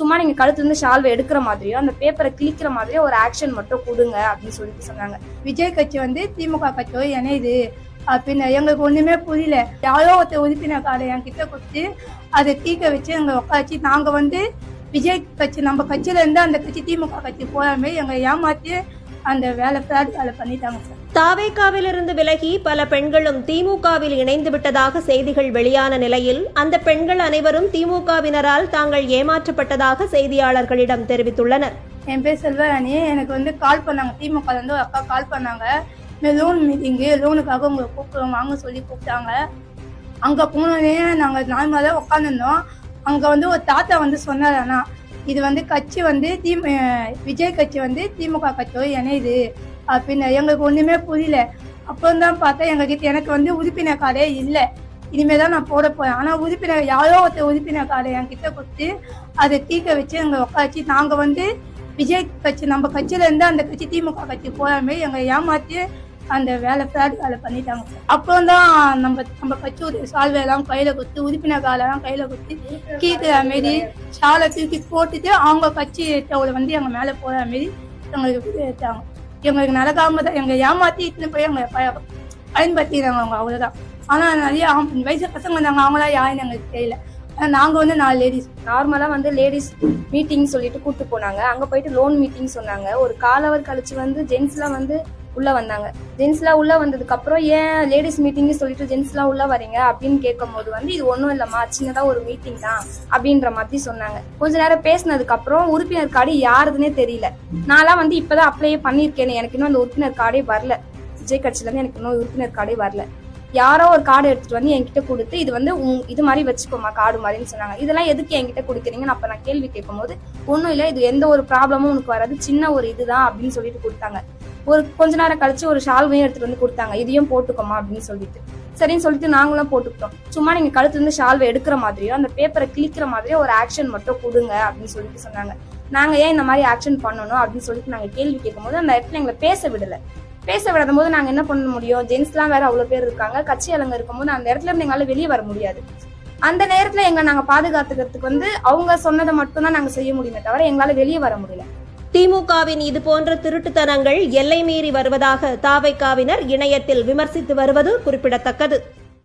சும்மா நீங்க கழுத்துல இருந்து ஷால்வை எடுக்கிற மாதிரியோ அந்த பேப்பரை கிழிக்கிற மாதிரியோ ஒரு ஆக்ஷன் மட்டும் கொடுங்க அப்படின்னு சொல்லிட்டு சொன்னாங்க. விஜய் கட்சி வந்து திமுக கட்சியோ இணையுது அப்படின்னு எங்களுக்கு ஒண்ணுமே புரியல. யாரோ ஒருத்தர் உறுப்பினர் கார்டை என்கிட்ட கொடுத்து அதை தீக்க வச்சு எங்களை உட்காச்சு நாங்க வந்து விஜய் கட்சி நம்ம கட்சியில இருந்து அந்த கட்சி திமுக கட்சி போகாம எங்களை ஏமாத்தி அந்த வேலை ஃபிராட் வேலை பண்ணிட்டாங்க சார். தாவேகாவிலிருந்து விலகி பல பெண்களும் திமுகவில் இணைந்து விட்டதாக செய்திகள் வெளியான நிலையில் அந்த பெண்கள் அனைவரும் திமுகவினரால் தாங்கள் ஏமாற்றப்பட்டதாக செய்தியாளர்களிடம் தெரிவித்துள்ளனர். என் பேர் செல்வராணி. எனக்கு வந்து கால் பண்ணாங்க. திமுக இருந்து ஒரு அக்கா கால் பண்ணாங்க. இந்த லோன் மீட்டிங்கு லோனுக்காக உங்களை கூப்பிடுவோம் வாங்க சொல்லி கூப்பிட்டாங்க. அங்கே போனோடனே நாங்கள் நார்மலாக உட்காந்துருந்தோம் அங்கே வந்து ஒரு தாத்தா வந்து சொன்னார் இது வந்து கட்சி வந்து தி விஜய் கட்சி வந்து திமுக கட்சியோ இணையுது அப்படின்னு எங்களுக்கு ஒன்றுமே புரியல. அப்புறம் தான் பார்த்தா எங்ககிட்ட எனக்கு வந்து உறுப்பினர் கார்டே இல்லை. இனிமேல் தான் நான் போட போறேன். ஆனால் உறுப்பினர் யாரோ ஒருத்தர் உறுப்பினர் கார்டை என்கிட்ட கொடுத்து அதை தீக்க வச்சு எங்களை உட்காச்சு நாங்கள் வந்து விஜய் கட்சி நம்ம கட்சியில இருந்து அந்த கட்சி திமுக கட்சி போகாம எங்களை ஏமாத்தி அந்த வேலை ஃப்ராட் வேலை பண்ணிட்டாங்க. அப்புறம் தான் நம்ம நம்ம கட்சி ஒரு சால்வையெல்லாம் கையில கொடுத்து உறுப்பினர் காலெல்லாம் கையில கொடுத்து கீக்குற மாரி ஷாலை தூக்கி போட்டுட்டு அவங்க கட்சி டவுல வந்து எங்க மேல போற மாரி எங்களுக்கு எடுத்தாங்க. எங்களுக்கு நடக்காம தான் எங்க ஏமாத்தி இட்டுன்னு போய் எங்களை பய- பயன்படுத்திடுறாங்க அவங்க அவ்வளவுதான். ஆனா நிறைய வயசு பசங்க வந்தாங்க அவங்களா யாருன்னு எங்களுக்கு தெரியல. நாங்கள் வந்து நாலு லேடிஸ் நார்மலாக வந்து லேடிஸ் மீட்டிங் சொல்லிட்டு கூட்டு போனாங்க. அங்கே போயிட்டு லோன் மீட்டிங் சொன்னாங்க. ஒரு காலவர் கழிச்சு வந்து ஜென்ஸ்லாம் வந்து உள்ள வந்தாங்க. ஜென்ஸ்லாம் உள்ள வந்ததுக்கு அப்புறம் ஏன் லேடிஸ் மீட்டிங் சொல்லிட்டு ஜென்ஸ்லாம் உள்ள வரீங்க? அப்படின்னு கேட்கும் போது வந்து இது ஒன்றும் இல்லம்மா. சின்னதா ஒரு மீட்டிங் தான். அப்படின்ற மாதிரி சொன்னாங்க. கொஞ்ச நேரம் பேசினதுக்கு அப்புறம் உறுப்பினர் கார்டு யாருதுன்னே தெரியல. நான்லாம் வந்து இப்பதான் அப்ளையே பண்ணியிருக்கேன். எனக்கு இன்னும் அந்த உறுப்பினர் கார்டே வரல. விஜய் கட்சியில இருந்து எனக்கு இன்னும் உறுப்பினர் கார்டே வரல. யாரோ ஒரு கார்டு எடுத்துட்டு வந்து என்கிட்ட கொடுத்து இது வந்து இது மாதிரி வச்சுக்கோமா கார்டு மாதிரின்னு சொன்னாங்க. இதெல்லாம் எதுக்கு என்கிட்ட கொடுக்குறீங்கன்னு அப்ப நான் கேள்வி கேட்கும்போது ஒன்றும் இல்லை இது எந்த ஒரு ப்ராப்ளமும் உனக்கு வராது. சின்ன ஒரு இதுதான் அப்படின்னு சொல்லிட்டு கொடுத்தாங்க. ஒரு கொஞ்ச நேரம் கழிச்சு ஒரு ஷால்வையும் எடுத்துட்டு வந்து கொடுத்தாங்க. இதையும் போட்டுக்கோமா அப்படின்னு சொல்லிட்டு. சரின்னு சொல்லிட்டு நாங்களும் போட்டுக்கிட்டோம். சும்மா நீங்க கழுத்துல இருந்து ஷால்வை எடுக்கிற மாதிரியோ அந்த பேப்பரை கிழிக்கிற மாதிரியோ ஒரு ஆக்ஷன் மட்டும் கொடுங்க அப்படின்னு சொல்லிட்டு சொன்னாங்க. நாங்க ஏன் இந்த மாதிரி ஆக்ஷன் பண்ணணும் அப்படின்னு சொல்லிட்டு நாங்க கேள்வி கேட்கும்போது அந்த இடத்துல எங்களை பேச விடல. பேச விடாத போது நாங்க என்ன பண்ண முடியும்? ஜென்ஸ்லாம் வேற அவ்வளவு பேர் இருக்காங்க. கட்சி அலங்க இருக்கும்போது அந்த இடத்துல இருந்து எங்களால வெளியே வர முடியாது. அந்த நேரத்துல எங்க நாங்க பாதுகாத்துக்கிறதுக்கு வந்து அவங்க சொன்னதை மட்டும்தான் நாங்கள் நாங்க செய்ய முடியுமே தவிர எங்களால வெளியே வர முடியல. திமுகவின் இதுபோன்ற திருட்டுத்தனங்கள் எல்லை மீறி வருவதாக தாவைக்காவினர் இணையத்தில் விமர்சித்து வருவது குறிப்பிடத்தக்கது.